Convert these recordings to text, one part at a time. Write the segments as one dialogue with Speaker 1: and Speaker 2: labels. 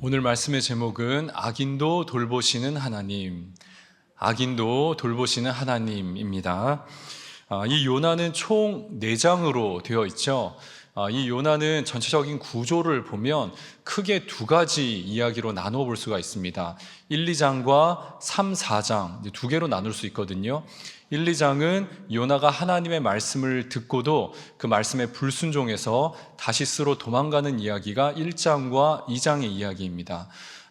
Speaker 1: 오늘 말씀의 제목은 악인도 돌보시는 하나님. 악인도 돌보시는 하나님입니다. 아, 이 요나는 총 4장으로 되어 있죠. 아, 이 요나는 전체적인 구조를 보면 크게 두 가지 이야기로 나눠 볼 수가 있습니다. 1, 2장과 3, 4장 두 개로 나눌 수 있거든요. 1, 2장은 요나가 하나님의 말씀을 듣고도 그 말씀에 불순종해서 다시 스로 도망가는 이야기가 1장과 2장의 이야기입니다.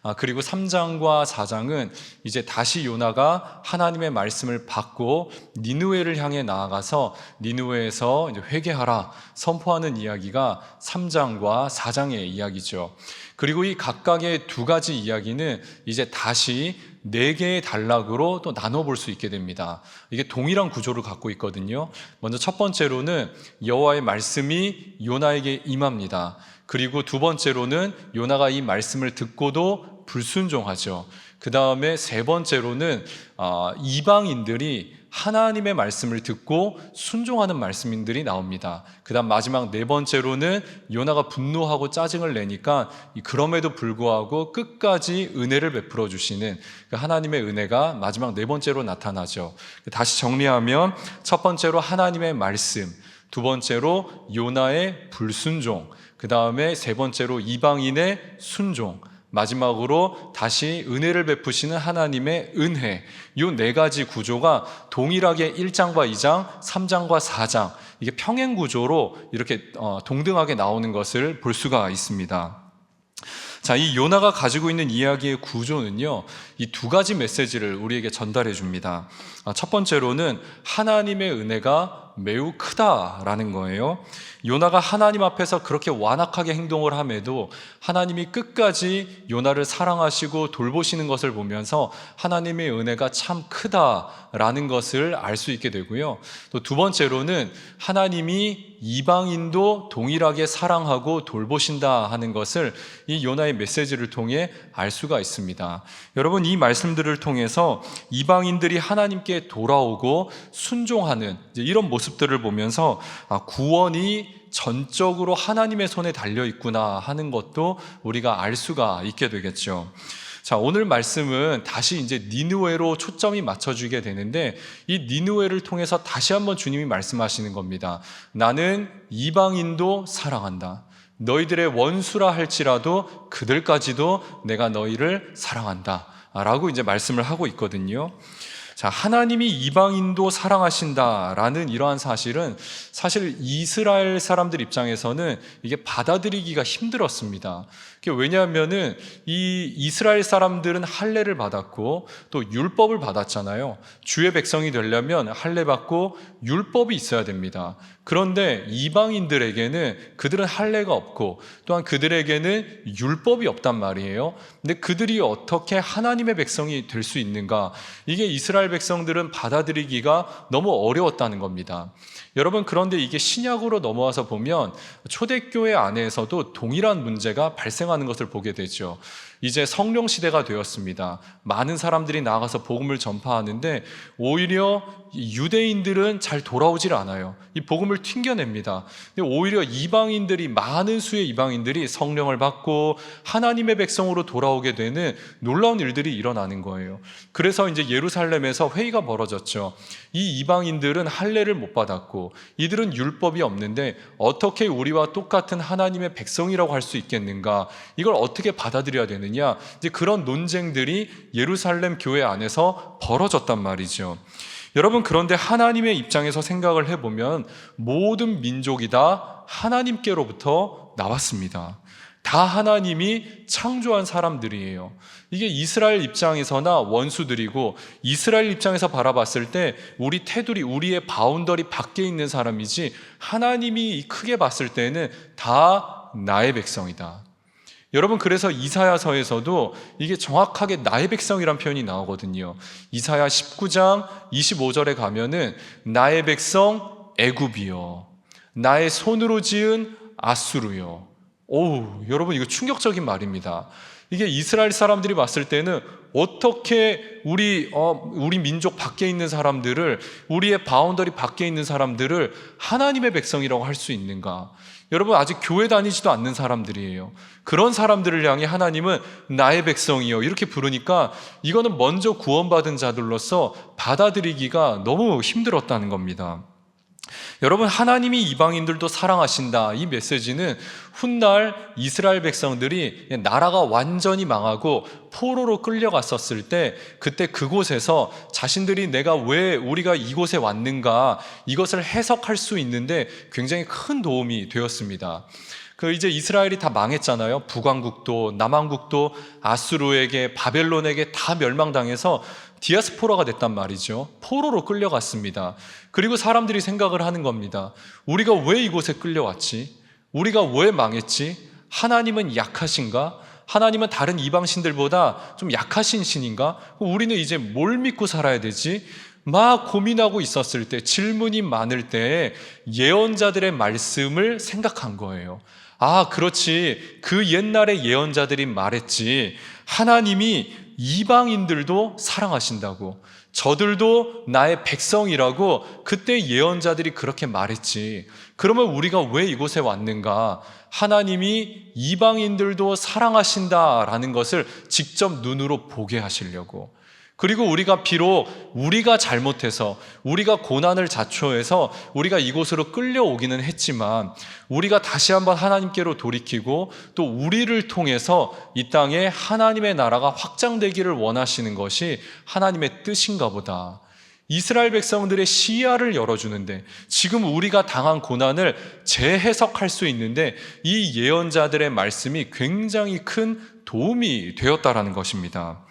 Speaker 1: 아, 그리고 3장과 4장은 이제 다시 요나가 하나님의 말씀을 받고 니누웨를 향해 나아가서 니누웨에서 이제 회개하라 선포하는 이야기가 3장과 4장의 이야기죠. 그리고 이 각각의 두 가지 이야기는 이제 다시 네 개의 단락으로 또 나눠 볼 수 있게 됩니다. 이게 동일한 구조를 갖고 있거든요. 먼저 첫 번째로는 여호와의 말씀이 요나에게 임합니다. 그리고 두 번째로는 요나가 이 말씀을 듣고도 불순종하죠. 그 다음에 세 번째로는 아, 이방인들이 하나님의 말씀을 듣고 순종하는 말씀인들이 나옵니다. 그 다음 마지막 네 번째로는 요나가 분노하고 짜증을 내니까 그럼에도 불구하고 끝까지 은혜를 베풀어 주시는 그 하나님의 은혜가 마지막 네 번째로 나타나죠. 다시 정리하면 첫 번째로 하나님의 말씀, 두 번째로 요나의 불순종, 그 다음에 세 번째로 이방인의 순종, 마지막으로 다시 은혜를 베푸시는 하나님의 은혜. 이네 가지 구조가 동일하게 1장과 2장, 3장과 4장, 이게 평행 구조로 이렇게 어, 동등하게 나오는 것을 볼 수가 있습니다. 자, 이 요나가 가지고 있는 이야기의 구조는요, 이 두 가지 메시지를 우리에게 전달해 줍니다. 아, 첫 번째로는 하나님의 은혜가 매우 크다라는 거예요. 요나가 하나님 앞에서 그렇게 완악하게 행동을 함에도 하나님이 끝까지 요나를 사랑하시고 돌보시는 것을 보면서 하나님의 은혜가 참 크다라는 것을 알 수 있게 되고요. 또 두 번째로는 하나님이 이방인도 동일하게 사랑하고 돌보신다 하는 것을 이 요나의 메시지를 통해 알 수가 있습니다. 여러분 이 말씀들을 통해서 이방인들이 하나님께 돌아오고 순종하는 이런 모습들을 보면서 아, 구원이 전적으로 하나님의 손에 달려 있구나 하는 것도 우리가 알 수가 있게 되겠죠. 자, 오늘 말씀은 다시 이제 니누웨로 초점이 맞춰지게 되는데 이 니누웨를 통해서 다시 한번 주님이 말씀하시는 겁니다. 나는 이방인도 사랑한다. 너희들의 원수라 할지라도 그들까지도 내가 너희를 사랑한다. 라고 이제 말씀을 하고 있거든요. 자, 하나님이 이방인도 사랑하신다라는 이러한 사실은 사실 이스라엘 사람들 입장에서는 이게 받아들이기가 힘들었습니다. 왜냐하면은 이 이스라엘 사람들은 할례를 받았고 또 율법을 받았잖아요. 주의 백성이 되려면 할례 받고 율법이 있어야 됩니다. 그런데 이방인들에게는 그들은 할례가 없고 또한 그들에게는 율법이 없단 말이에요. 근데 그들이 어떻게 하나님의 백성이 될 수 있는가? 이게 이스라엘 백성들은 받아들이기가 너무 어려웠다는 겁니다. 여러분 그런데 이게 신약으로 넘어와서 보면 초대교회 안에서도 동일한 문제가 발생 하는 것을 보게 되죠. 이제 성령 시대가 되었습니다. 많은 사람들이 나가서 복음을 전파하는데 오히려 유대인들은 잘 돌아오질 않아요. 이 복음을 튕겨냅니다. 오히려 이방인들이 많은 수의 이방인들이 성령을 받고 하나님의 백성으로 돌아오게 되는 놀라운 일들이 일어나는 거예요. 그래서 이제 예루살렘에서 회의가 벌어졌죠. 이 이방인들은 할례를 못 받았고 이들은 율법이 없는데 어떻게 우리와 똑같은 하나님의 백성이라고 할 수 있겠는가? 이걸 어떻게 받아들여야 되 느냐? 이제 그런 논쟁들이 예루살렘 교회 안에서 벌어졌단 말이죠. 여러분 그런데 하나님의 입장에서 생각을 해보면 모든 민족이 다 하나님께로부터 나왔습니다. 다 하나님이 창조한 사람들이에요. 이게 이스라엘 입장에서나 원수들이고 이스라엘 입장에서 바라봤을 때 우리 테두리, 우리의 바운더리 밖에 있는 사람이지 하나님이 크게 봤을 때는 다 나의 백성이다. 여러분 그래서 이사야서에서도 이게 정확하게 나의 백성이란 표현이 나오거든요. 이사야 19장 25절에 가면은 나의 백성 애굽이요. 나의 손으로 지은 아수르요. 오, 여러분 이거 충격적인 말입니다. 이게 이스라엘 사람들이 봤을 때는 어떻게 우리 어, 우리 민족 밖에 있는 사람들을 우리의 바운더리 밖에 있는 사람들을 하나님의 백성이라고 할 수 있는가? 여러분 아직 교회 다니지도 않는 사람들이에요. 그런 사람들을 향해 하나님은 나의 백성이요 이렇게 부르니까 이거는 먼저 구원받은 자들로서 받아들이기가 너무 힘들었다는 겁니다. 여러분 하나님이 이방인들도 사랑하신다 이 메시지는 훗날 이스라엘 백성들이 나라가 완전히 망하고 포로로 끌려갔었을 때 그때 그곳에서 자신들이 내가 왜 우리가 이곳에 왔는가 이것을 해석할 수 있는데 굉장히 큰 도움이 되었습니다. 그 이제 이스라엘이 다 망했잖아요. 북왕국도 남왕국도 아수르에게 바벨론에게 다 멸망당해서 디아스포라가 됐단 말이죠. 포로로 끌려갔습니다. 그리고 사람들이 생각을 하는 겁니다. 우리가 왜 이곳에 끌려왔지? 우리가 왜 망했지? 하나님은 약하신가? 하나님은 다른 이방신들보다 좀 약하신 신인가? 우리는 이제 뭘 믿고 살아야 되지? 막 고민하고 있었을 때, 질문이 많을 때 예언자들의 말씀을 생각한 거예요. 아, 그렇지. 그 옛날의 예언자들이 말했지. 하나님이 이방인들도 사랑하신다고. 저들도 나의 백성이라고 그때 예언자들이 그렇게 말했지. 그러면 우리가 왜 이곳에 왔는가? 하나님이 이방인들도 사랑하신다라는 것을 직접 눈으로 보게 하시려고. 그리고 우리가 비록 우리가 잘못해서 우리가 고난을 자초해서 우리가 이곳으로 끌려오기는 했지만 우리가 다시 한번 하나님께로 돌이키고 또 우리를 통해서 이 땅에 하나님의 나라가 확장되기를 원하시는 것이 하나님의 뜻인가 보다. 이스라엘 백성들의 시야를 열어주는데 지금 우리가 당한 고난을 재해석할 수 있는데 이 예언자들의 말씀이 굉장히 큰 도움이 되었다라는 것입니다.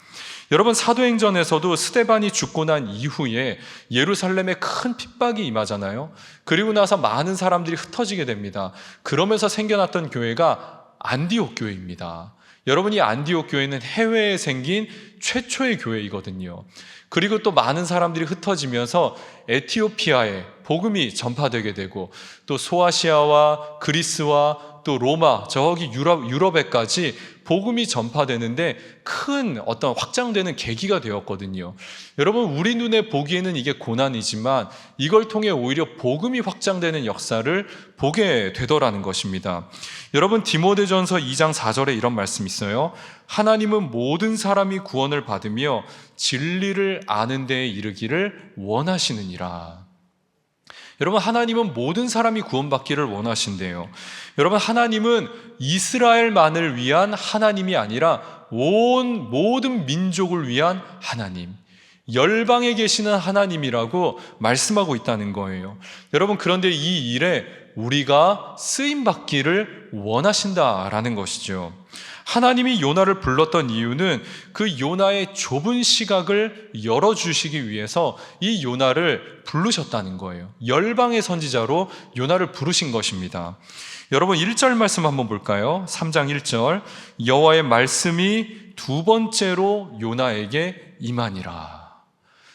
Speaker 1: 여러분 사도행전에서도 스테반이 죽고 난 이후에 예루살렘에 큰 핍박이 임하잖아요. 그리고 나서 많은 사람들이 흩어지게 됩니다. 그러면서 생겨났던 교회가 안디옥 교회입니다. 여러분이 안디옥 교회는 해외에 생긴 최초의 교회이거든요. 그리고 또 많은 사람들이 흩어지면서 에티오피아에 복음이 전파되게 되고 또 소아시아와 그리스와 또 로마 저기 유럽 유럽에까지 복음이 전파되는데 큰 어떤 확장되는 계기가 되었거든요. 여러분 우리 눈에 보기에는 이게 고난이지만 이걸 통해 오히려 복음이 확장되는 역사를 보게 되더라는 것입니다. 여러분 디모데전서 2장 4절에 이런 말씀이 있어요. 하나님은 모든 사람이 구원을 받으며 진리를 아는 데에 이르기를 원하시느니라. 여러분, 하나님은 모든 사람이 구원받기를 원하신대요. 여러분, 하나님은 이스라엘만을 위한 하나님이 아니라 온 모든 민족을 위한 하나님. 열방에 계시는 하나님이라고 말씀하고 있다는 거예요. 여러분, 그런데 이 일에 우리가 쓰임 받기를 원하신다라는 것이죠. 하나님이 요나를 불렀던 이유는 그 요나의 좁은 시각을 열어주시기 위해서 이 요나를 부르셨다는 거예요. 열방의 선지자로 요나를 부르신 것입니다. 여러분 1절 말씀 한번 볼까요? 3장 1절 여호와의 말씀이 두 번째로 요나에게 임하니라.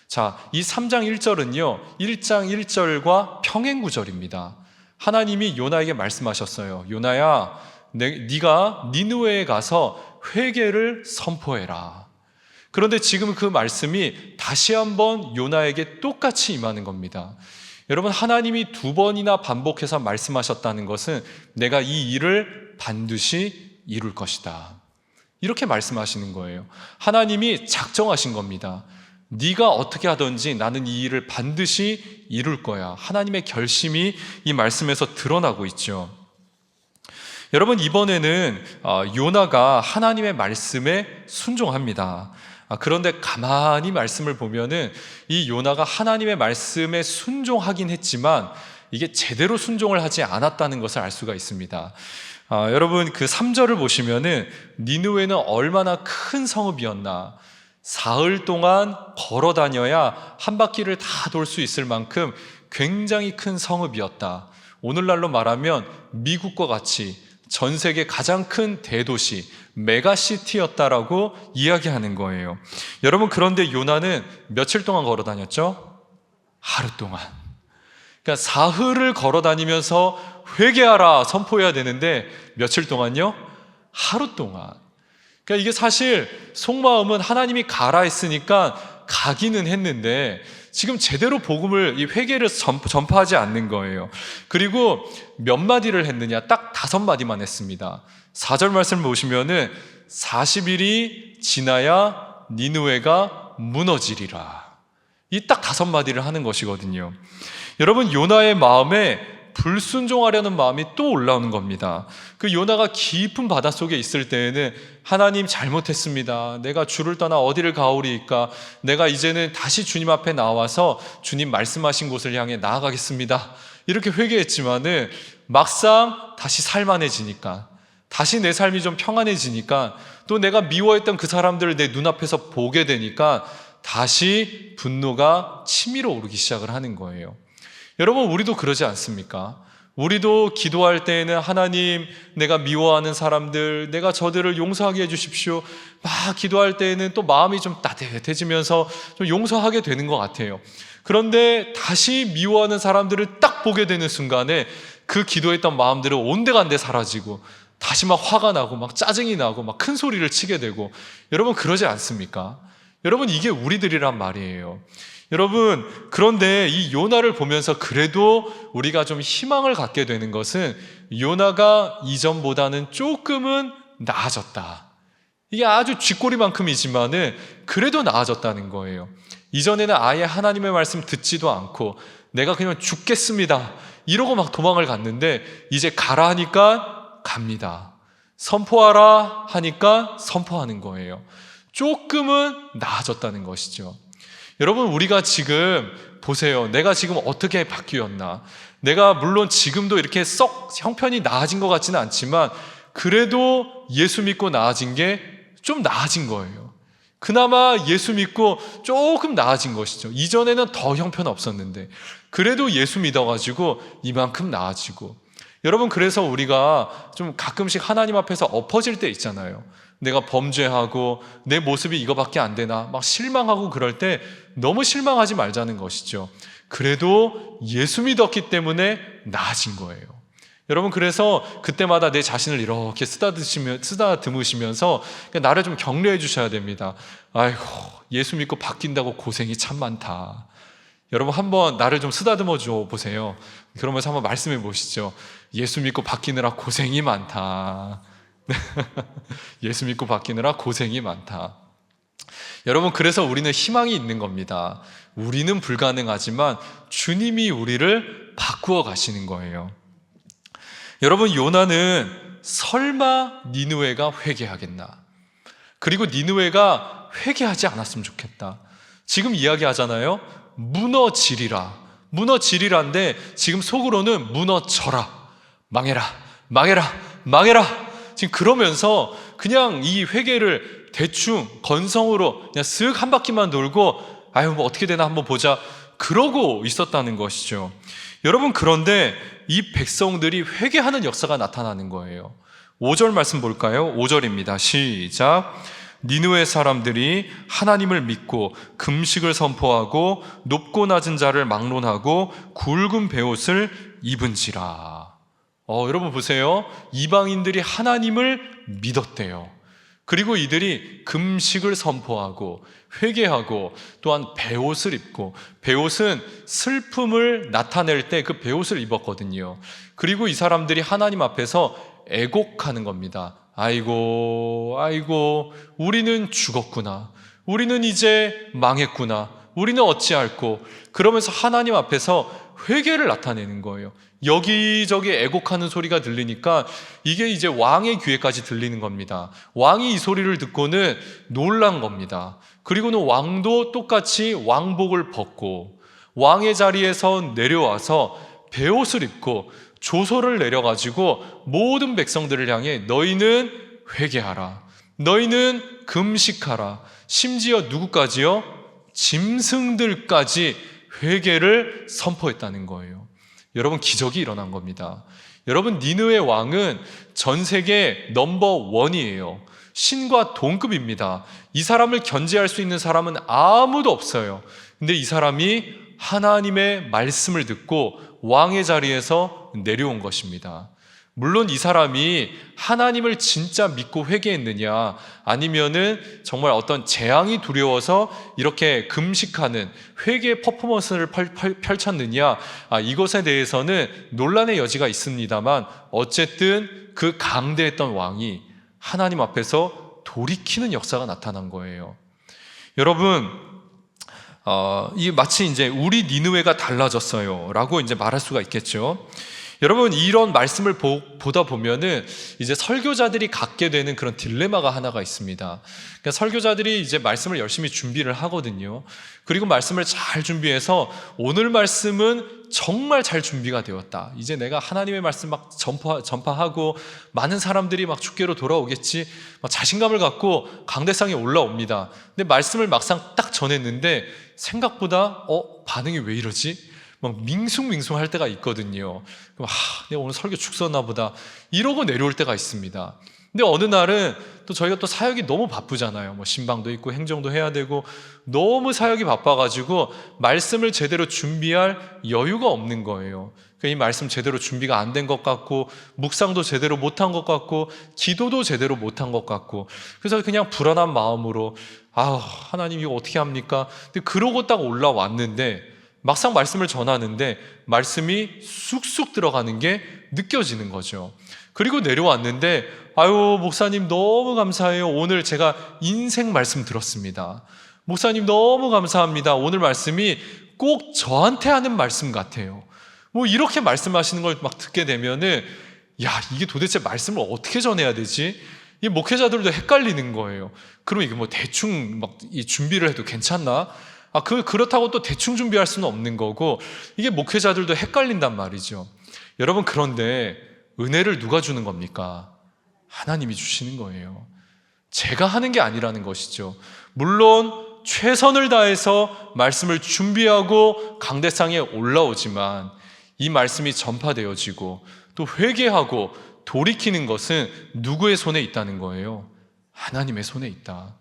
Speaker 1: 자, 이 3장 1절은요. 1장 1절과 평행 구절입니다. 하나님이 요나에게 말씀하셨어요. 요나야, 네가 니누에에 가서 회개를 선포해라. 그런데 지금 그 말씀이 다시 한번 요나에게 똑같이 임하는 겁니다. 여러분 하나님이 두 번이나 반복해서 말씀하셨다는 것은 내가 이 일을 반드시 이룰 것이다. 이렇게 말씀하시는 거예요. 하나님이 작정하신 겁니다. 네가 어떻게 하든지 나는 이 일을 반드시 이룰 거야. 하나님의 결심이 이 말씀에서 드러나고 있죠. 여러분 이번에는 어, 요나가 하나님의 말씀에 순종합니다. 아, 그런데 가만히 말씀을 보면은 이 요나가 하나님의 말씀에 순종하긴 했지만 이게 제대로 순종을 하지 않았다는 것을 알 수가 있습니다. 아, 여러분 그 3절을 보시면은 니누에는 얼마나 큰 성읍이었나. 사흘 동안 걸어 다녀야 한 바퀴를 다 돌 수 있을 만큼 굉장히 큰 성읍이었다. 오늘날로 말하면 미국과 같이 전 세계 가장 큰 대도시, 메가시티였다라고 이야기하는 거예요. 여러분, 그런데 요나는 며칠 동안 걸어 다녔죠? 하루 동안. 그러니까 사흘을 걸어 다니면서 회개하라 선포해야 되는데 며칠 동안요? 하루 동안. 그러니까 이게 사실 속마음은 하나님이 가라 했으니까 가기는 했는데 지금 제대로 복음을 이 회개를 전- 전파하지 않는 거예요. 그리고 몇 마디를 했느냐? 딱 다섯 마디만 했습니다. 4절 말씀을 보시면은 40일이 지나야 니누웨가 무너지리라. 이 딱 다섯 마디를 하는 것이거든요. 여러분 요나의 마음에 불순종하려는 마음이 또 올라오는 겁니다. 그 요나가 깊은 바다 속에 있을 때에는 하나님 잘못했습니다. 내가 주를 떠나 어디를 가오리이까? 내가 이제는 다시 주님 앞에 나와서 주님 말씀하신 곳을 향해 나아가겠습니다. 이렇게 회개했지만은 막상 다시 살만해지니까 다시 내 삶이 좀 평안해지니까 또 내가 미워했던 그 사람들을 내 눈앞에서 보게 되니까 다시 분노가 치밀어 오르기 시작을 하는 거예요. 여러분, 우리도 그러지 않습니까? 우리도 기도할 때에는 하나님, 내가 미워하는 사람들, 내가 저들을 용서하게 해주십시오. 막 기도할 때에는 또 마음이 좀 따뜻해지면서 좀 용서하게 되는 것 같아요. 그런데 다시 미워하는 사람들을 딱 보게 되는 순간에 그 기도했던 마음들은 온데간데 사라지고 다시 막 화가 나고 막 짜증이 나고 막 큰 소리를 치게 되고 여러분 그러지 않습니까? 여러분 이게 우리들이란 말이에요. 여러분 그런데 이 요나를 보면서 그래도 우리가 좀 희망을 갖게 되는 것은 요나가 이전보다는 조금은 나아졌다. 이게 아주 쥐꼬리만큼이지만은 그래도 나아졌다는 거예요. 이전에는 아예 하나님의 말씀 듣지도 않고 내가 그냥 죽겠습니다. 이러고 막 도망을 갔는데 이제 가라 하니까 갑니다. 선포하라 하니까 선포하는 거예요. 조금은 나아졌다는 것이죠. 여러분, 우리가 지금 보세요. 내가 지금 어떻게 바뀌었나? 내가 물론 지금도 이렇게 썩 형편이 나아진 것 같지는 않지만 그래도 예수 믿고 나아진 게 좀 나아진 거예요. 그나마 예수 믿고 조금 나아진 것이죠. 이전에는 더 형편 없었는데 그래도 예수 믿어가지고 이만큼 나아지고 여러분 그래서 우리가 좀 가끔씩 하나님 앞에서 엎어질 때 있잖아요. 내가 범죄하고 내 모습이 이거밖에 안 되나 막 실망하고 그럴 때 너무 실망하지 말자는 것이죠. 그래도 예수 믿었기 때문에 나아진 거예요. 여러분 그래서 그때마다 내 자신을 이렇게 쓰다듬으시며, 쓰다듬으시면서 나를 좀 격려해 주셔야 됩니다. 아이고 예수 믿고 바뀐다고 고생이 참 많다. 여러분 한번 나를 좀 쓰다듬어 줘 보세요. 그러면서 한번 말씀해 보시죠. 예수 믿고 바뀌느라 고생이 많다. 예수 믿고 바뀌느라 고생이 많다. 여러분 그래서 우리는 희망이 있는 겁니다. 우리는 불가능하지만 주님이 우리를 바꾸어 가시는 거예요. 여러분 요나는 설마 니누웨가 회개하겠나? 그리고 니누웨가 회개하지 않았으면 좋겠다. 지금 이야기하잖아요. 무너지리라. 무너지리라인데 지금 속으로는 무너져라. 망해라. 망해라. 망해라. 지금 그러면서 그냥 이 회개를 대충 건성으로 그냥 쓱 한 바퀴만 돌고 아유 뭐 어떻게 되나 한번 보자. 그러고 있었다는 것이죠. 여러분 그런데 이 백성들이 회개하는 역사가 나타나는 거예요. 5절 말씀 볼까요? 5절입니다. 시작. 니누의 사람들이 하나님을 믿고 금식을 선포하고 높고 낮은 자를 막론하고 굵은 베옷을 입은지라. 어, 여러분 보세요. 이방인들이 하나님을 믿었대요. 그리고 이들이 금식을 선포하고 회개하고 또한 베옷을 입고 베옷은 슬픔을 나타낼 때그 베옷을 입었거든요. 그리고 이 사람들이 하나님 앞에서 애곡하는 겁니다. 아이고, 아이고, 우리는 죽었구나. 우리는 이제 망했구나. 우리는 어찌할꼬. 그러면서 하나님 앞에서 회개를 나타내는 거예요. 여기저기 애곡하는 소리가 들리니까 이게 이제 왕의 귀에까지 들리는 겁니다. 왕이 이 소리를 듣고는 놀란 겁니다. 그리고는 왕도 똑같이 왕복을 벗고 왕의 자리에서 내려와서 베옷을 입고 조소를 내려가지고 모든 백성들을 향해 너희는 회개하라. 너희는 금식하라. 심지어 누구까지요? 짐승들까지 회개를 선포했다는 거예요. 여러분 기적이 일어난 겁니다. 여러분 니느의 왕은 전 세계 넘버 원이에요. 신과 동급입니다. 이 사람을 견제할 수 있는 사람은 아무도 없어요. 근데 이 사람이 하나님의 말씀을 듣고 왕의 자리에서 내려온 것입니다. 물론 이 사람이 하나님을 진짜 믿고 회개했느냐, 아니면은 정말 어떤 재앙이 두려워서 이렇게 금식하는 회개 퍼포먼스를 펼쳤느냐, 아, 이것에 대해서는 논란의 여지가 있습니다만, 어쨌든 그 강대했던 왕이 하나님 앞에서 돌이키는 역사가 나타난 거예요. 여러분, 어, 이 마치 이제 우리 니느웨가 달라졌어요라고 이제 말할 수가 있겠죠. 여러분 이런 말씀을 보, 다 보면은 이제 설교자들이 갖게 되는 그런 딜레마가 하나가 있습니다. 그러니까 설교자들이 이제 말씀을 열심히 준비를 하거든요. 그리고 말씀을 잘 준비해서 오늘 말씀은 정말 잘 준비가 되었다. 이제 내가 하나님의 말씀 막 전파, 전파하고 많은 사람들이 막 주께로 돌아오겠지. 막 자신감을 갖고 강대상에 올라옵니다. 근데 말씀을 막상 딱 전했는데 생각보다 어 반응이 왜 이러지? 막 밍숭밍숭 할 때가 있거든요. 그럼 아, 내가 오늘 설교 축소나 보다 이러고 내려올 때가 있습니다. 근데 어느 날은 또 저희가 또 사역이 너무 바쁘잖아요. 뭐 신방도 있고 행정도 해야 되고 너무 사역이 바빠가지고 말씀을 제대로 준비할 여유가 없는 거예요. 그러니까 이 말씀 제대로 준비가 안 된 것 같고 묵상도 제대로 못한 것 같고 기도도 제대로 못한 것 같고 그래서 그냥 불안한 마음으로 아 하나님 이거 어떻게 합니까? 근데 그러고 딱 올라왔는데 막상 말씀을 전하는데 말씀이 쑥쑥 들어가는 게 느껴지는 거죠. 그리고 내려왔는데 아유 목사님 너무 감사해요. 오늘 제가 인생 말씀 들었습니다. 목사님 너무 감사합니다. 오늘 말씀이 꼭 저한테 하는 말씀 같아요. 뭐 이렇게 말씀하시는 걸 막 듣게 되면은 야 이게 도대체 말씀을 어떻게 전해야 되지? 이 목회자들도 헷갈리는 거예요. 그럼 이게 뭐 대충 막 이 준비를 해도 괜찮나? 아, 그, 그렇다고 또 대충 준비할 수는 없는 거고, 이게 목회자들도 헷갈린단 말이죠. 여러분, 그런데 은혜를 누가 주는 겁니까? 하나님이 주시는 거예요. 제가 하는 게 아니라는 것이죠. 물론, 최선을 다해서 말씀을 준비하고 강대상에 올라오지만, 이 말씀이 전파되어지고, 또 회개하고 돌이키는 것은 누구의 손에 있다는 거예요? 하나님의 손에 있다.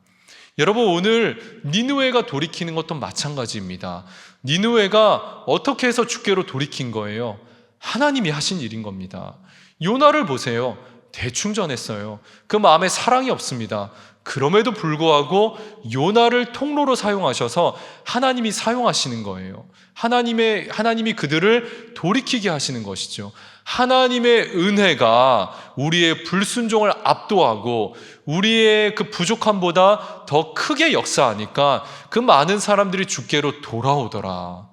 Speaker 1: 여러분 오늘 니누웨가 돌이키는 것도 마찬가지입니다. 니누웨가 어떻게 해서 주께로 돌이킨 거예요? 하나님이 하신 일인 겁니다. 요나를 보세요. 대충 전했어요. 그 마음에 사랑이 없습니다. 그럼에도 불구하고 요나를 통로로 사용하셔서 하나님이 사용하시는 거예요. 하나님의 하나님이 그들을 돌이키게 하시는 것이죠. 하나님의 은혜가 우리의 불순종을 압도하고 우리의 그 부족함보다 더 크게 역사하니까 그 많은 사람들이 주께로 돌아오더라.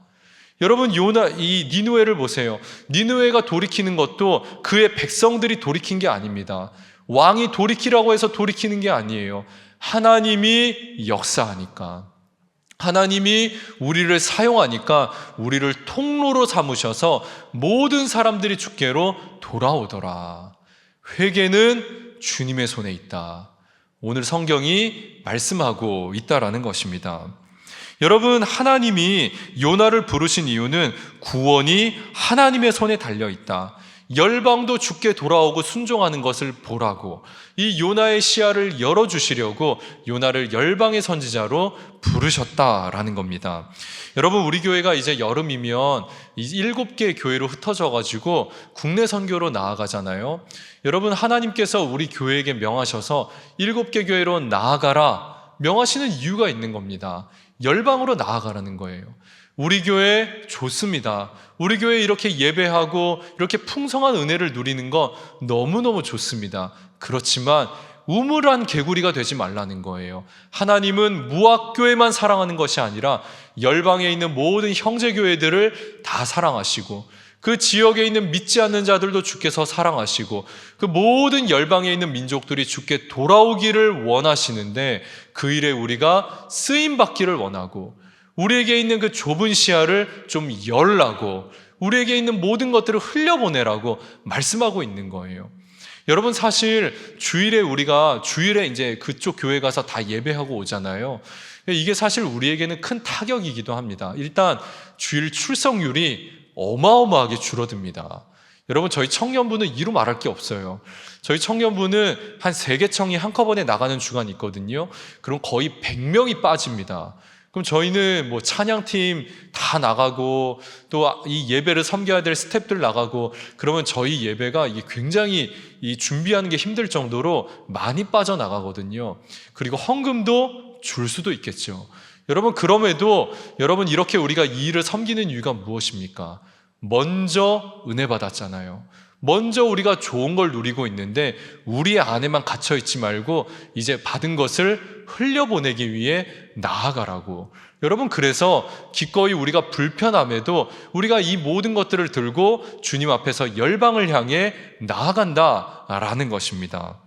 Speaker 1: 여러분 요나 이 니누에를 보세요. 니누에가 돌이키는 것도 그의 백성들이 돌이킨 게 아닙니다. 왕이 돌이키라고 해서 돌이키는 게 아니에요. 하나님이 역사하니까. 하나님이 우리를 사용하니까 우리를 통로로 삼으셔서 모든 사람들이 주께로 돌아오더라. 회개는 주님의 손에 있다. 오늘 성경이 말씀하고 있다라는 것입니다. 여러분, 하나님이 요나를 부르신 이유는 구원이 하나님의 손에 달려 있다. 열방도 죽게 돌아오고 순종하는 것을 보라고 이 요나의 시야를 열어주시려고 요나를 열방의 선지자로 부르셨다라는 겁니다. 여러분, 우리 교회가 이제 여름이면 일곱 개의 교회로 흩어져 가지고 국내 선교로 나아가잖아요. 여러분, 하나님께서 우리 교회에게 명하셔서 일곱 개 교회로 나아가라 명하시는 이유가 있는 겁니다. 열방으로 나아가라는 거예요. 우리 교회 좋습니다. 우리 교회 이렇게 예배하고 이렇게 풍성한 은혜를 누리는 거 너무너무 좋습니다. 그렇지만 우물한 개구리가 되지 말라는 거예요. 하나님은 무학교회만 사랑하는 것이 아니라 열방에 있는 모든 형제교회들을 다 사랑하시고 그 지역에 있는 믿지 않는 자들도 주께서 사랑하시고 그 모든 열방에 있는 민족들이 주께 돌아오기를 원하시는데 그 일에 우리가 쓰임 받기를 원하고 우리에게 있는 그 좁은 시야를 좀 열라고 우리에게 있는 모든 것들을 흘려보내라고 말씀하고 있는 거예요. 여러분 사실 주일에 우리가 주일에 이제 그쪽 교회 가서 다 예배하고 오잖아요. 이게 사실 우리에게는 큰 타격이기도 합니다. 일단 주일 출석률이 어마어마하게 줄어듭니다. 여러분 저희 청년부는 이루 말할 게 없어요. 저희 청년부는 한 세 개 청이 한꺼번에 나가는 주간이 있거든요. 그럼 거의 100명이 빠집니다. 그럼 저희는 뭐 찬양팀 다 나가고 또 이 예배를 섬겨야 될 스탭들 나가고 그러면 저희 예배가 이게 굉장히 이 준비하는 게 힘들 정도로 많이 빠져나가거든요. 그리고 헌금도 줄 수도 있겠죠. 여러분 그럼에도 여러분 이렇게 우리가 이 일을 섬기는 이유가 무엇입니까? 먼저 은혜 받았잖아요. 먼저 우리가 좋은 걸 누리고 있는데 우리 안에만 갇혀 있지 말고 이제 받은 것을 흘려보내기 위해 나아가라고. 여러분 그래서 기꺼이 우리가 불편함에도 우리가 이 모든 것들을 들고 주님 앞에서 열방을 향해 나아간다라는 것입니다.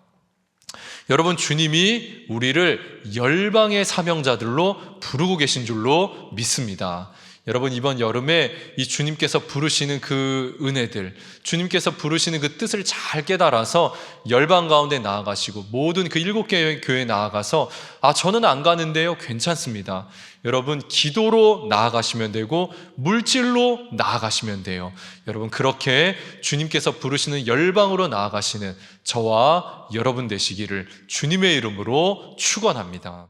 Speaker 1: 여러분 주님이 우리를 열방의 사명자들로 부르고 계신 줄로 믿습니다. 여러분 이번 여름에 이 주님께서 부르시는 그 은혜들, 주님께서 부르시는 그 뜻을 잘 깨달아서 열방 가운데 나아가시고 모든 그 일곱 개의 교회 나아가서 아 저는 안 가는데요 괜찮습니다. 여러분 기도로 나아가시면 되고 물질로 나아가시면 돼요. 여러분 그렇게 주님께서 부르시는 열방으로 나아가시는 저와 여러분 되시기를 주님의 이름으로 축원합니다.